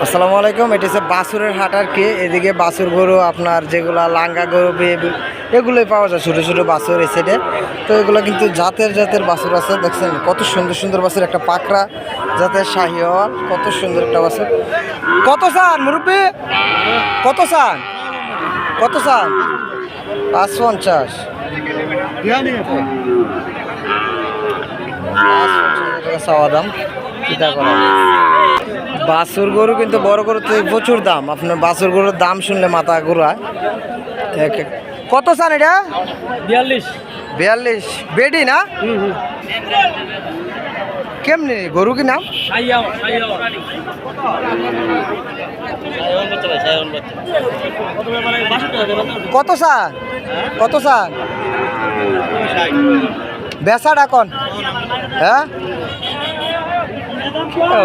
আসসালামু আলাইকুম, এটি হচ্ছে বাসুরের হাট আর কি। এদিকে বাসুর গরু, আপনার যেগুলা লাঙ্গা গরু এগুলোই পাওয়া যায়, ছোটো ছোটো বাছুর এই সাইডে তো এগুলো কিন্তু জাতের জাতের বাছুর আছে, দেখছেন? কত সুন্দর সুন্দর বাছুর একটা পাকড়া জাতের শাহিওয়াল কত সুন্দর একটা বাসুর। কত চান, মুরব্বী? কত চান? কত চান? পাঁচ পঞ্চাশ পাঁচ পঞ্চাশ টাকা চিন্তা করা বাছুর গরু কিন্তু বড় গরু তো প্রচুর দাম। আপনার বাছুর গরুর দাম শুনলে মাথা ঘুরায়। কত চান এটা? বিয়াল্লিশ। বিয়াল্লিশ। বেডি না? কেমনি? গরু কি নাম? কত চান? কত চান? বেচা ডাকন হ্যাঁ?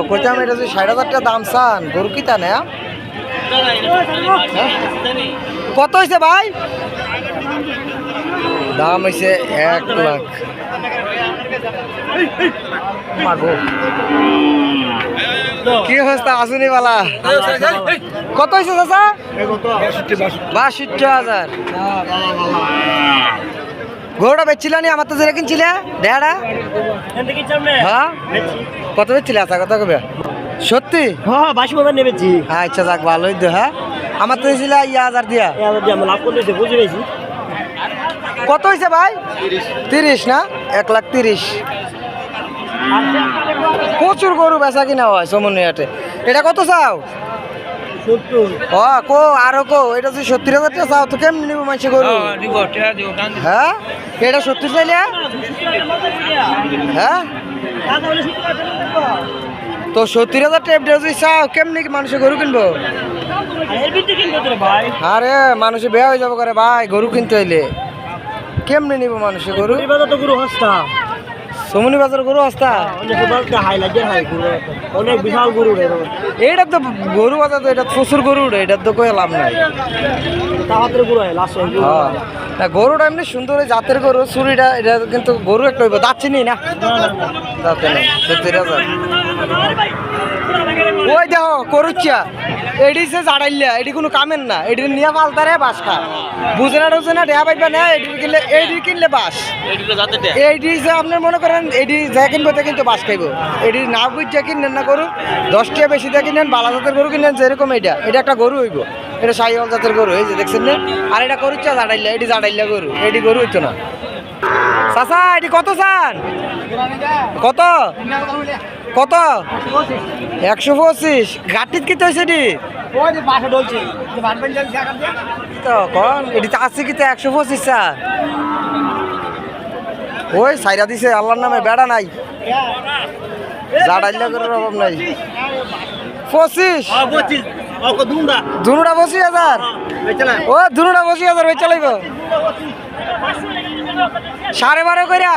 কইতাম এটা হাজার দাম চান, গরু কি তা না কত হয়েছে ভাই? দাম হয়েছে এক লাখ। কি অবস্থা আসুনি বালা কত হয়েছে চাচা? বাষট্টি হাজার। গরুটা বেচছিল নি? আমার তো যেটা কিনছিলে। দেহাটা হ্যাঁ? কত বেচছিলে? আচ্ছা কত কবে? সত্যি? হ্যাঁ বাসি বাজার নেমেছি আচ্ছা যাক, ভালোই তো হ্যাঁ? আমার তো দিয়েছিল ইয়া হাজার দিয়া। লাভ করতে বুঝে পেয়েছি কত হয়েছে ভাই? তিরিশ না? এক লাখ তিরিশ। প্রচুর গরু বেচা কিনা হয় সমন্বয়াটে এটা কত চাও? ও কো আরও কো এটা যদি সত্তর হাজার টাকা চাও তো কেমনি নিবো মানুষ গরু? হ্যাঁ এটা সত্তর চাইলে? হ্যাঁ? তো সত্তর হাজার টাকা যদি চাও কেমনি কি মানুষের গরু কিনবো? ভাই আরে মানুষের বেয়া হয়ে যাব করে ভাই গরু কিনতে হইলে। কেমনি নিব মানুষের গরু? এই বাজার তো গুরু হস্তা। সমনি বাজার গরু আসতা? অনেক বিশাল গুরু রে এইটা তো গরু বাজার তো এটা প্রচুর গরু উঠে এটা তো কয়ে লাভ নাই। গুরু হয় না গরুটা এমনি সুন্দর জাতের গরু চুরিটা এটা কিন্তু গরু একটা হইব। যাচ্ছে নি না? যাতে নেই ওই দেখো করুচ্ছা এডি সে জাড়াইলা এডি কোনো কামের না এডি নিয়ে পালতারে বাস খা বুঝে না টুঝে না দেয়া পাইবা না এডি কিনলে এডি কিনলে বাস। এইটি যে আপনার মনে করেন এডি যা কিনবো তা কিন্তু বাস খাইবো। এডি না বুঝছে কিনেন না গরু দশটিয়া বেশি দিয়ে কিনেন বালা জাতের গরু কিনেন যেরকম এটা। এটা একটা গরু হইব। এটা সাইওয়াল জাতের গরু এই যে দেখছেন না? আর এটা গরুচ্ছা জাড়াইলা এডি জাড়াইলা গরু এডি গরু হইতো না। চাচা এটি কত চান? কত? কত? একশো পঁচিশ। ঘাটিত কি এটি? তো কন এটি তো আছে কি তো একশো পঁচিশ চান ওই সাইরা দিছে আল্লাহর নামে বেড়া নাই। জাড়াইলা করার অভাব নাই। পঁচিশ। দুনুটা? পঁচিশ হাজার। ও দুনুটা পঁচিশ হাজার ওই চালাইব সাড়ে বারো কইরা।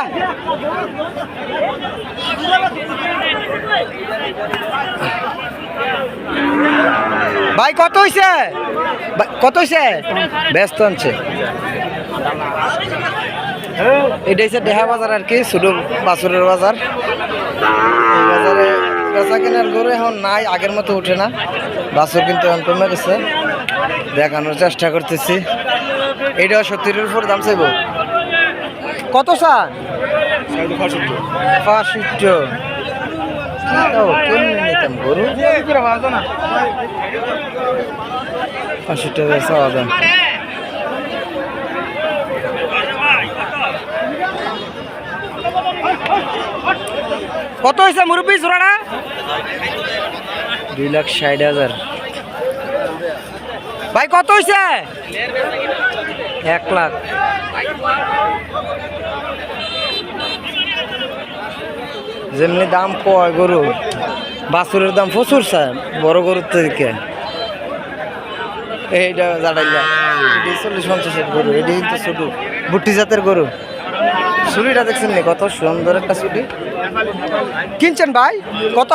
ভাই কত হইছে? ভাই, কত হইছে? ব্যস্ত আনছে। এটা হচ্ছে দেহা বাজার আর কি ছোট বাছুরের বাজার। এই বাজারে বেচা কেনার গরু এখন নাই আগের মতো উঠে না। বাছুর কিন্তু এখন কমে গেছে। দেখানোর চেষ্টা করতেছি। এইটাও সত্তরের উপর দাম চাইব। কত ও, কেমনে নিতাম গরু? পাঁচষট্টি হাজার চাওয়া দাম। কত হয়েছে মুরব্বী জোড়াটা? দুই লাখ ষাট হাজার। ভাই কত হয়েছে এক লাখ। যেমনি দাম কয় গরু বাছুরের দাম প্রচুর স্যার বড় গরুর থেকে। এইটা জাডাইলা এটি চল্লিশ পঞ্চাশের গরু এটি কিন্তু ছোট বুটি জাতের গরু। ছুরিটা দেখছেন নি কত সুন্দর একটা ছুটি কিনছেন ভাই? কত?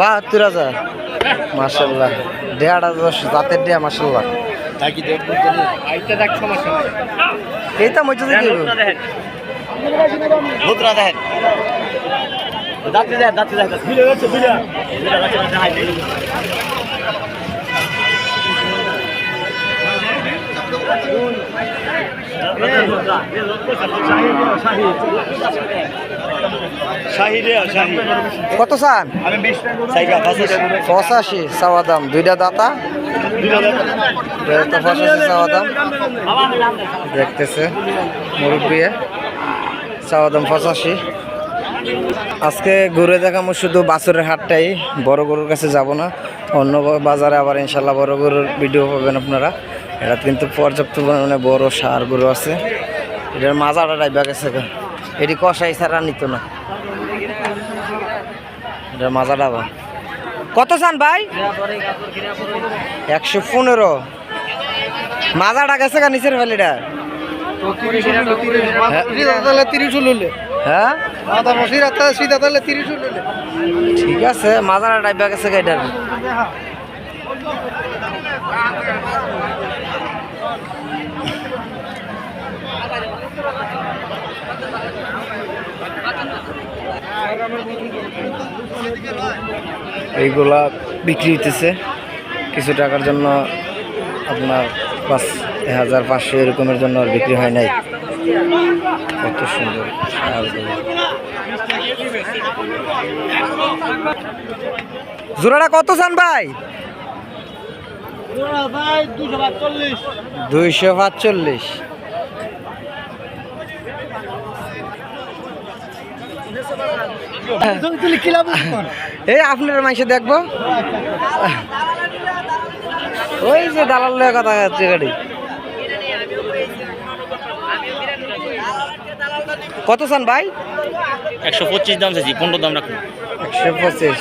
বাহাত্তর হাজার। মার্শাল্লাহ দেড় হাজার জাতের দেয়া মার্শাল্লাহ এইটা মধ্যে দেখি দেখেন। দাঁতে যায় দাঁতে যায় বিলে যাচ্ছে বিলে কত চান? পঁচাশি। চাওয়া দাম। দুইটা দাতা? পঁচাশি চাওয়া দাম। দেখতেছে মুরব্বী চাওয়া দাম পঁচাশি। আজকে ঘুরে দেখামো শুধু বাছুরের হাটটাই বড় গরুর কাছে যাব না অন্য বাজারে আবার ইনশাল্লাহ বড় গরুর ভিডিও পাবেন আপনারা এটা কিন্তু পর্যাপ্ত পরিমাণে বড় সার গরু আছে এটার মাজাটা ডাইবা গেছে। এটি কষাই ছাড়া নিত না এটার মাজাটা কত চান ভাই একশো পনেরো মাজাটা গেছে নিচের ভ্যালিটা হ্যাঁ? ঠিক আছে মাজারা ডাইবা গেছে গা এটার এইগুলা বিক্রি হইতেছে। কিছু টাকার জন্য আপনার পাঁচ হাজার পাঁচশো এরকমের জন্য আর বিক্রি হয় নাই। কত সুন্দর জোড়াটা কত চান ভাই? দুইশো পাঁচচল্লিশ। এই আপনার মাইসে দেখব। ওই যে দালাল কথা গাড়ি। কত চান ভাই? একশো পঁচিশ দাম চাইছি পনেরো দাম রাখুন। একশো পঁচিশ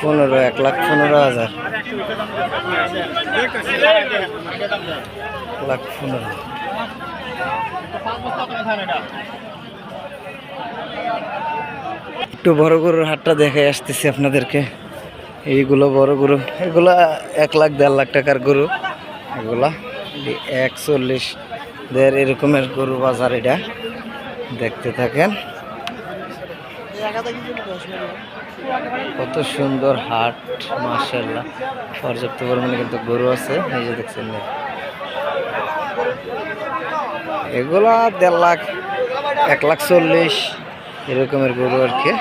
পনেরো এক লাখ পনেরো হাজার। লাখ পনেরো। একটু বড় গরুর হাটটা দেখে আসতেছি আপনাদেরকে। এইগুলো বড় গরু। এগুলা এক লাখ দেড় লাখ টাকার গরু। এগুলা একচল্লিশ দেড় এরকমের গরু বাজার এটা। দেখতে থাকেন। কত সুন্দর হাট মার্শাল্লাহ পর্যাপ্ত পরিমাণে কিন্তু গরু আছে, এই যে দেখছেন। এগুলা দেড় লাখ, এক লাখ চল্লিশ, এরকমের গরু আর কি।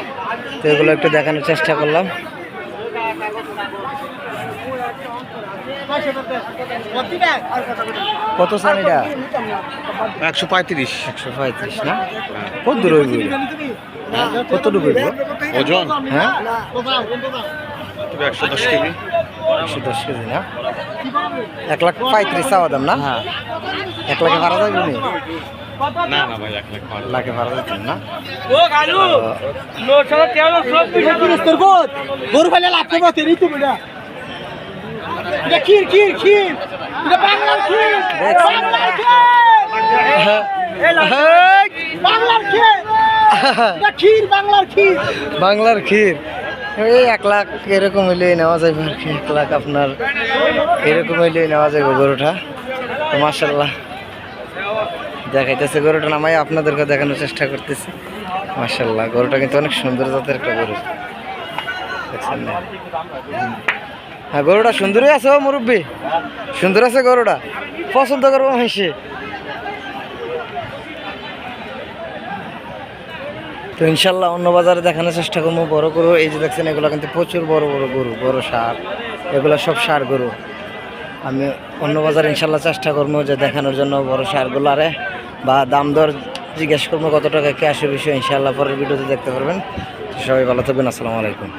তো এগুলো একটু দেখানোর চেষ্টা করলাম। কত সান এটা? একশো পঁয়ত্রিশ। একশো পঁয়ত্রিশ না? কত দূর হইব কত দূর হইব? ওজন? হ্যাঁ? একশো দশ কেজি। একশো দশ কেজি না? এক লাখ পঁয়ত্রিশ চাওয়া দাম না? হ্যাঁ। এক লাখে ভাড়া যাবে নি না না ভাই এক লাখ লাখে ভাড়া যাবেন না? গরু ফেলে লাগতে ঋতু বিনা এটা ক্ষীর ক্ষীর ক্ষীর। এটা বাংলার ক্ষীর। বাংলার ক্ষীর। বাংলার ক্ষীর। এটা ক্ষীর বাংলার ক্ষীর। বাংলার ক্ষীর। এই এক লাখ এরকম হইলেই নেওয়া যাবে আর কি। এক লাখ আপনার এরকম হইলেই নেওয়া যাবে গরুটা। তো মার্শাল্লাহ দেখাইতেছে গরুটা নামাই আপনাদেরকে দেখানোর চেষ্টা করতেছি। মার্শাল্লাহ গরুটা কিন্তু অনেক সুন্দর জাতের একটা গরু। দেখছেন। হ্যাঁ গরুটা সুন্দরই আছে ও মুরব্বী। সুন্দর আছে গরুটা। পছন্দ করব হেসে তো ইনশাল্লাহ অন্য বাজারে দেখানোর চেষ্টা করব, বড় গরু। এই যে দেখছেন, এগুলো কিন্তু প্রচুর বড় বড় গরু, বড় সার। এগুলো সব সার গরু। আমি অন্য বাজারে ইনশাল্লাহ চেষ্টা করব যে দেখানোর জন্য বড় সারগুলো আরে। বা দাম দর জিজ্ঞেস করব কত টাকা ক্যাশের বিষয় ইনশাল্লাহ পরের ভিডিওতে দেখতে পারবেন। সবাই ভালো থাকবেন, আসসালামু আলাইকুম।